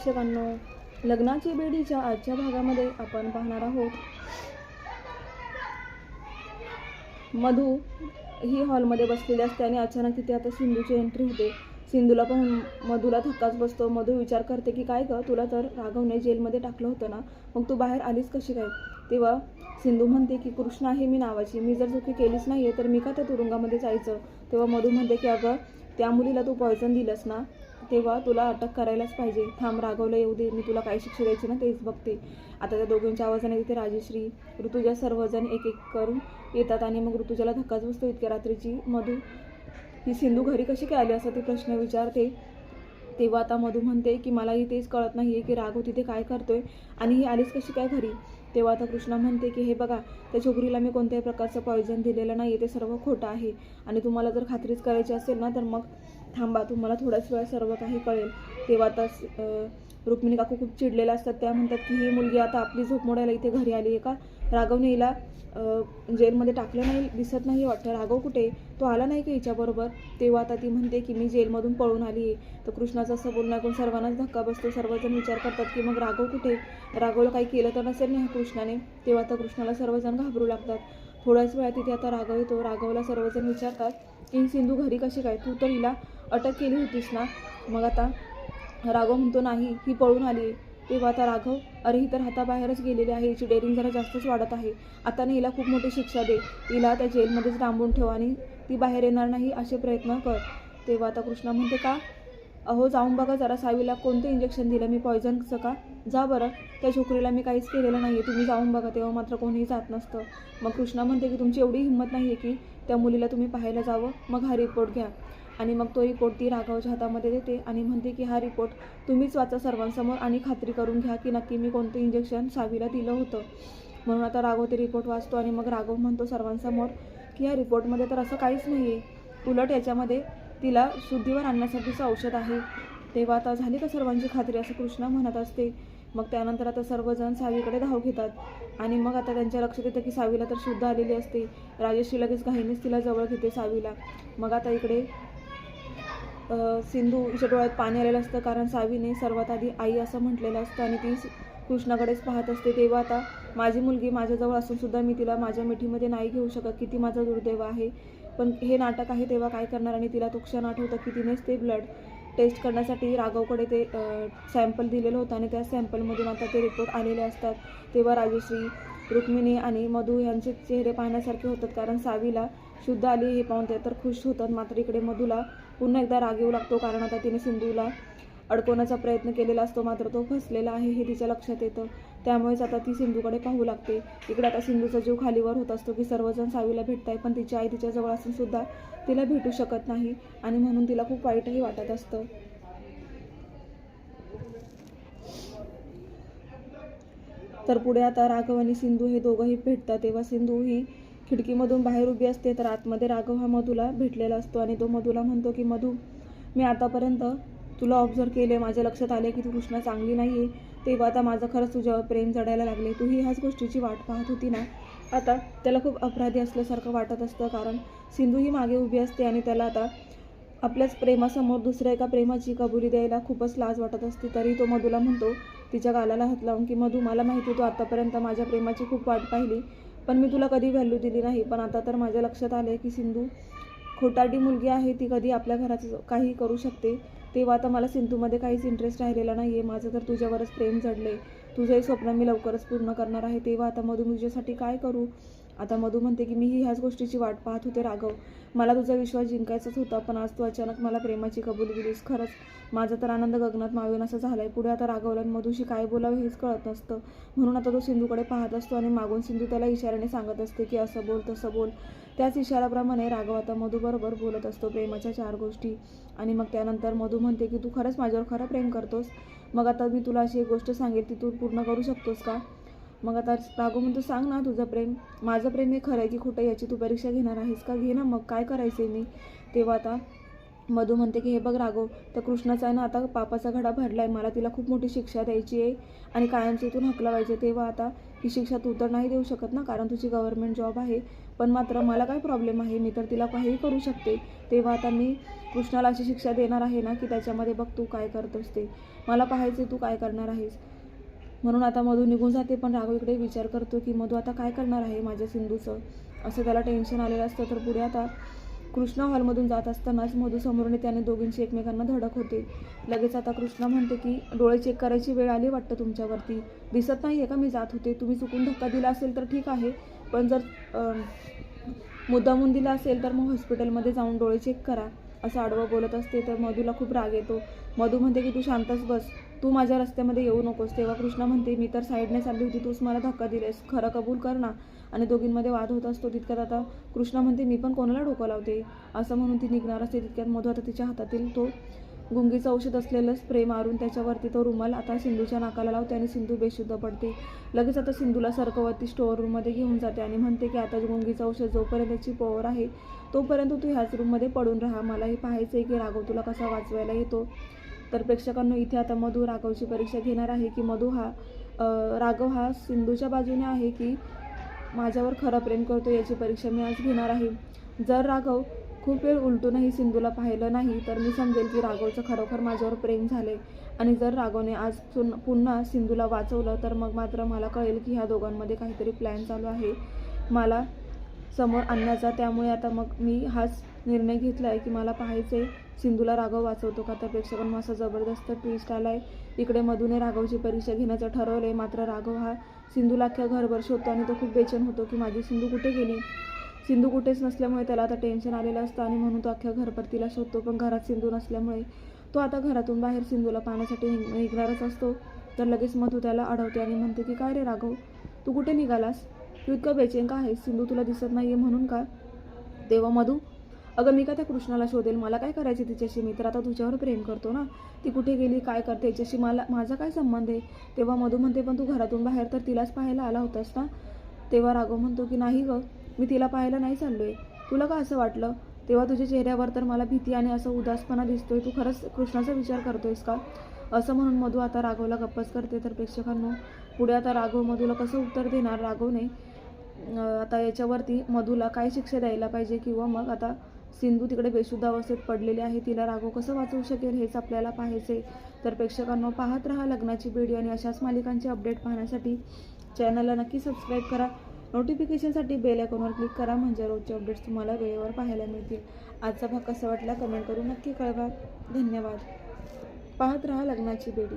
प्रेक्षकांनो लग्नाची बेडीच्या आजच्या भागामध्ये आपण पाहणार आहोत. मधू ही हॉलमध्ये बसलेली असते आणि अचानक तिथे आता सिंधूची एंट्री होते. सिंधूला पण मधूला धक्काच बसतो. मधू विचार करते की काय गं तुला तर राघवने जेलमध्ये टाकलं होतं ना? मग तू बाहेर आलीस कशी काय? तेव्हा सिंधू म्हणते की कृष्ण आहे मी नावाची. मी जर चुकी केलीच नाही आहे तर मी का त्या तुरुंगामध्ये जायचं? तेव्हा मधू म्हणते की अगं त्या मुलीला तू पॉयझन दिलंस ना? तेव्हा तुला अटक करायलाच पाहिजे. थांब रागवलं येऊ दे. मी तुला काय शिक्षा द्यायची ना तेच बघते. आता त्या दोघांच्या आवाजाने तिथे राजश्री ऋतुजा सर्वजण एक एक करून येतात आणि मग ऋतुजाला धक्काच बसतो इतक्या रात्रीची. मधू ही सिंधू घरी कशी काय आली असा ते प्रश्न विचारते. तेव्हा आता मधू म्हणते की मलाही तेच कळत नाही आहे की राघव तिथे काय करतोय आणि ही आलीच कशी काय घरी? तेव्हा आता कृष्णा म्हणते की हे बघा त्या छोकरीला मी कोणत्याही प्रकारचं पॉयझन दिलेलं नाही आहे ते सर्व खोटं आहे आणि तुम्हाला जर खात्रीच करायची असेल ना तर मग थांबा तुम्हाला थोड्याच वेळा सर्व काही कळेल. तेव्हा आता रुक्मिणी काकू खूप चिडलेल्या असतात. त्या म्हणतात की ही मुलगी आता आपली झोप मोडायला इथे घरी आली आहे का? राघवने हिला जेलमध्ये टाकलं नाही दिसत नाही वाटतं. राघव कुठे तो आला नाही का हिच्याबरोबर? तेव्हा आता ती म्हणते की मी जेलमधून पळून आली आहे. तर कृष्णाचं असं बोलणं ऐकून सर्वांनाच धक्का बसतो. सर्वजण विचार करतात की मग राघव कुठे राघवला काही केलं तर नसेल ना कृष्णाने. तेव्हा आता कृष्णाला सर्वजण घाबरू लागतात. थोड्याच वेळात तिथे आता राघव येतो. राघवला सर्वजण विचारतात की सिंधू घरी कशी काय? तू तर हिला अटक केली होतीस ना? मग आता राघव म्हणतो नाही ही पळून आली. तेव्हा आता राघव अरे ही तर हाताबाहेरच गेलेली आहे. हिची डेअरिंग जरा जास्तच वाढत आहे. आता ना हिला खूप मोठी शिक्षा दे. हिला त्या जेलमध्येच डांबून ठेव आणि ती बाहेर येणार नाही असे प्रयत्न कर. तेव्हा आता कृष्णा म्हणते का? अहो जाऊन बघा जरा सावीला कोणतं इंजेक्शन दिलं? मी पॉयझनचं का? जा बरं. त्या छोकरीला मी काहीच केलेलं नाही आहे तुम्ही जाऊन बघा. तेव्हा मात्र कोणीही जात नसतं. मग कृष्णा म्हणते की तुमची एवढी हिंमत नाही आहे की त्या मुलीला तुम्ही पाहायला जावं. मग हा रिपोर्ट घ्या. आणि मग तो रिपोर्ट ती राघवच्या हातामध्ये देते आणि म्हणते की हा रिपोर्ट तुम्हीच वाचा सर्वांसमोर आणि खात्री करून घ्या की नक्की मी कोणतं इंजेक्शन सावीला दिलं होतं. म्हणून आता राघव ते रिपोर्ट वाचतो आणि मग राघव म्हणतो सर्वांसमोर की या रिपोर्टमध्ये तर असं काहीच नाही आहे उलट याच्यामध्ये तिला शुद्धीवर आणण्यासाठीचं औषध आहे. तेव्हा आता झाली का सर्वांची खात्री? असं कृष्णा म्हणत असते. मग त्यानंतर आता सर्वजण सावीकडे धाव घेतात. आणि मग आता त्यांच्या लक्षात येतं की सावीला तर शुद्ध आलेली असते. राजेश्री लगेच घाईनेच तिला जवळ घेते सावीला. मग आता इकडे सिंधू हिच्या डोळ्यात पाणी आलेलं असतं कारण सावीने सर्वात आधी आई असं म्हटलेलं असतं आणि ती कृष्णाकडेच पाहत असते. तेव्हा आता माझी मुलगी माझ्याजवळ असून सुद्धा मी तिला माझ्या मिठीमध्ये नाही घेऊ शकत. किती माझा दुर्दैव आहे. पण हे नाटक आहे तेव्हा काय करणार? आणि तिला तो क्षण आठवतं की तिनेच ते ब्लड टेस्ट करण्यासाठी राघवकडे ते सॅम्पल दिलेलं होतं आणि त्या सॅम्पलमधून आता ते रिपोर्ट आलेले असतात. तेव्हा राजश्री रुक्मिणी आणि मधू यांचे चेहरे पाहण्यासारखे होतात कारण सावीला शुद्ध आली हे पाहून ते तर खुश होतात. मात्र इकडे मधूला पुन्हा एकदा राग येऊ लागतो कारण आता तिने सिंधूला अडकवण्याचा प्रयत्न केलेला असतो. मात्र तो फसलेला आहे हे तिच्या लक्षात येतं. त्यामुळेच आता ती सिंधूकडे पाहू लागते. इकडे आता सिंधूचा जीव खालीवर होत असतो की सर्वजण सावीला भेटताय पण तिची आई तिच्याजवळ असून सुद्धा तिला भेटू शकत नाही आणि म्हणून तिला खूप वाईटही वाटत असतं. तर पुढे आता राघव आणि सिंधू हे दोघंही भेटतात. तेव्हा सिंधू ही खिडकीमधून बाहेर उभी असते तर आतमध्ये राघव हा मधूला भेटलेला असतो आणि तो मधूला म्हणतो की मधू मी आतापर्यंत तुला ऑब्झर्व केले माझ्या लक्षात आले की तू कृष्णा चांगली नाही आहे तेव्हा आता माझं खरंच तुझ्यावर प्रेम चढायला लागले तू ही ह्याच गोष्टीची वाट पाहत होती ना? आता त्याला खूप अपराधी असल्यासारखं वाटत असतं कारण सिंधू ही मागे उभी असते आणि त्याला आता आपल्याच प्रेमासमोर दुसऱ्या एका प्रेमाची कबुली द्यायला खूपच लाज वाटत असते. तरी तो मधूला म्हणतो तिच्या गालाला हात लावून की मधू मला माहिती तू आतापर्यंत माझ्या प्रेमाची खूप वाट पाहिली पण मी तुला कधी व्हॅल्यू दिली नाही. पण आता तर माझ्या लक्षात आले की सिंधू खोटारडी मुलगी आहे ती कधी आपल्या घराचं काही करू शकते. तेव्हा आता मला सिंधूमध्ये काहीच इंटरेस्ट राहिलेला नाही आहे माझं तर तुझ्यावरच प्रेम जडले तुझंही स्वप्न मी लवकरच पूर्ण करणार आहे. तेव्हा आता मधून तुझ्यासाठी काय करू? आता मधू म्हणते की मीही ह्याच गोष्टीची वाट पाहत होते राघव. मला तुझा विश्वास जिंकायचाच होता पण आज तू अचानक मला प्रेमाची कबुली दिलीस. खरंच माझा तर आनंद गगनात मावेन असं झालाय. पुढे आता राघवला आणि मधूशी काय बोलावं हेच कळत नसतं. म्हणून आता तो सिंधूकडे पाहत असतो आणि मागून सिंधू त्याला इशाऱ्याने सांगत असते की असं बोल तसं बोल. त्याच इशाऱ्याप्रमाणे राघव आता मधूबरोबर बोलत असतो प्रेमाच्या चार गोष्टी. आणि मग त्यानंतर मधू म्हणते की तू खरंच माझ्यावर खरं प्रेम करतोस? मग आता मी तुला अशी एक गोष्ट सांगेल ती तू पूर्ण करू शकतोस का? मग आता रागो म्हणतो सांग ना तुझं प्रेम. माझं प्रेम हे खरं आहे की खोटं याची तू परीक्षा घेणार आहेस का? घे ना मग. काय करायचं आहे मी? तेव्हा आता मधू म्हणते की हे बघ राघव तर कृष्णाचा आहे ना आता पापाचा घडा भरला आहे मला तिला खूप मोठी शिक्षा द्यायची आहे आणि कायमची इथून हकलवायचे तेव्हा आता ही शिक्षा तू तर नाही देऊ शकत ना कारण तुझी गव्हर्नमेंट जॉब आहे. पण मात्र मला काय प्रॉब्लेम आहे? मी तर तिला काहीही करू शकते. तेव्हा आता मी कृष्णाला अशी शिक्षा देणार आहे ना की त्याच्यामध्ये बघ तू काय करत ते. मला पाहायचे तू काय करणार आहेस. म्हणून आता मधू निघून जाते पण राघव इकडे विचार करतो की मधू आता काय करणार आहे माझ्या सिंधूचं? असं त्याला टेन्शन आलेलं असतं. तर पुढे आता कृष्णा हॉलमधून जात असतानाच मधू समोरून त्याने दोघींची एकमेकांना धडक होते. लगेच आता कृष्णा म्हणते की डोळे चेक करायची वेळ आली वाटतं तुमच्यावरती. दिसत नाही आहे का मी जात होते? तुम्ही चुकून धक्का दिला असेल तर ठीक आहे. पण जर मुद्दामून दिला असेल तर मग हॉस्पिटलमध्ये जाऊन डोळे चेक करा असं आडवं बोलत असते. तर मधूला खूप राग येतो. मधू म्हणते की तू शांतच बस. तू माझ्या रस्त्यामध्ये येऊ नकोस. तेव्हा कृष्णा म्हणते मी तर साईडने चालली होती. तूच मला धक्का दिलेस. खरं कबूल कर ना. आणि दोघींमध्ये वाद होत असतो तितक्यात. आता कृष्णा म्हणते मी पण कोणाला डोकं लावते? असं म्हणून ती निघणार असते तितक्यात. मधू आता तिच्या हातातील तो गुंगीचं औषध असलेलं स्प्रे मारून त्याच्यावरती तो रुमाल आता सिंधूच्या नाकाला लावते आणि सिंधू बेशुद्ध पडते. लगेच आता सिंधूला सरकवती स्टोअर रूममध्ये घेऊन जाते आणि म्हणते की आता गुंगीचं औषध जोपर्यंत त्याची पॉवर आहे तोपर्यंत तू ह्याच रूममध्ये पडून राहा. मलाही पाहायचं आहे की राघव तुला कसा वाचवायला येतो. तर प्रेक्षकांनो इथे आता मधू राघवची परीक्षा घेणार आहे की मधू हा राघव हा सिंधूच्या बाजूने आहे की माझ्यावर खरं प्रेम करतो याची परीक्षा मी आज घेणार आहे. जर राघव खूप वेळ उलटूनही सिंधूला पाहिलं नाही तर मी समजेल की राघवचं खरोखर माझ्यावर प्रेम झाले आणि जर राघवने आज पुन्हा सिंधूला वाचवलं तर मग मात्र मला कळेल की ह्या दोघांमध्ये काहीतरी प्लॅन चालू आहे. मला समोर आणण्याचा त्यामुळे आता मग मी हाच निर्णय घेतला आहे की मला पाहायचं आहे सिंधूला राघव वाचवतो का? तर प्रेक्षकांना असा जबरदस्त ट्विस्ट आला आहे इकडे मधूने राघवची परीक्षा घेण्याचं ठरवलं आहे मात्र राघव हा सिंधूला अख्ख्या घरभर शोधतो आणि तो खूप बेचैन होतो की माझी सिंधू कुठे गेली? सिंधू कुठेच नसल्यामुळे त्याला आता टेन्शन आलेलं असतं आणि म्हणून तो अख्ख्या घरभर तिला शोधतो. पण घरात सिंधू नसल्यामुळे तो आता घरातून बाहेर सिंधूला पाहण्यासाठी निघणारच असतो. तर लगेच मधू त्याला अडवते आणि म्हणते की काय रे राघव? तू कुठे निघालास? तू इतका बेचैन का आहेस? सिंधू तुला दिसत नाही आहे म्हणून का? तेव्हा मधू अगं मी का त्या कृष्णाला शोधेल? मला काय करायचे तिच्याशी? मी तर आता तुझ्यावर प्रेम करतो ना. ती कुठे गेली? काय करते? याच्याशी मला माझा काय संबंध आहे? तेव्हा मधू म्हणते पण तू घरातून बाहेर तर तिलाच पाहायला आला होतास ना? तेव्हा राघव म्हणतो की नाही गं मी तिला पाहायला नाही चाललो आहे तुला का असं वाटलं? तेव्हा तुझ्या चेहऱ्यावर तर मला भीती आणि असं उदासपणा दिसतोय. तू खरंच कृष्णाचा विचार करतोयस का? असं म्हणून मधू आता राघवला गप्पच करते. तर प्रेक्षकांनो पुढे आता राघव मधूला कसं उत्तर देणार राघवने? आता याच्यावरती मधूला काय शिक्षा द्यायला पाहिजे किंवा मग आता सिंधू तिकडे बेशुद्ध अवस्थेत पडलेली आहे. तिला राघव कसं वाचवू शकेल हेच आपल्याला पाहायचे तर प्रेक्षकांना पाहत राहा लग्नाची बेडी आणि अशाच मालिकांचे अपडेट पाहण्यासाठी चॅनलला नक्की सबस्क्राईब करा. नोटिफिकेशनसाठी बेल आयकॉनवर क्लिक करा म्हणजे रोजचे अपडेट्स तुम्हाला वेळेवर पाहायला मिळतील. आजचा भाग कसा वाटला कमेंट करून नक्की कळवा. धन्यवाद. पाहत राहा लग्नाची बेडी